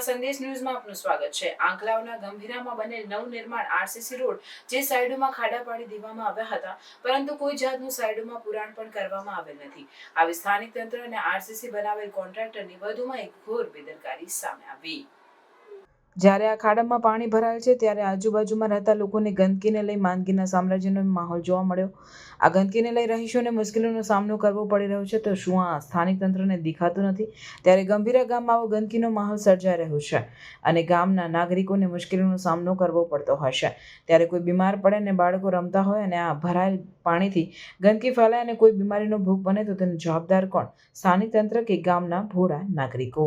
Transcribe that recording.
સંદેશ ન્યૂઝમાં આપનું સ્વાગત છે. આંકલાવના ગંભીરામાં બનેલ નવનિર્માણ આરસીસી રોડ જે સાઈડોમાં ખાડા પાડી દેવામાં આવ્યા હતા, પરંતુ કોઈ જાતનું સાઈડોમાં પુરાણ પણ કરવામાં આવેલ નથી. આવી સ્થાનિક તંત્ર અને આરસીસી બનાવેલ કોન્ટ્રાક્ટરની વધુમાં એક ઘોર બેદરકારી સામે આવી. જ્યારે આ ખાડામાં પાણી ભરાયેલ છે, ત્યારે આજુબાજુમાં રહેતા લોકોને ગંદકીને લઈ માંદગીના સામ્રાજ્યનો માહોલ જોવા મળ્યો. આ ગંદકીને લઈ રહીશોને મુશ્કેલીનો સામનો કરવો પડી રહ્યો છે, તો શું આ સ્થાનિક તંત્રને દેખાતું નથી? ત્યારે ગંભીરા ગામમાં આવો ગંદકીનો માહોલ સર્જાઈ રહ્યો છે અને ગામના નાગરિકોને મુશ્કેલીનો સામનો કરવો પડતો હશે ત્યારે કોઈ બીમાર પડે ને બાળકો રમતા હોય અને આ ભરાયેલ પાણીથી ગંદકી ફેલાય અને કોઈ બીમારીનો ભોગ બને, તો તેનો જવાબદાર કોણ? સ્થાનિક તંત્ર કે ગામના ભોળા નાગરિકો?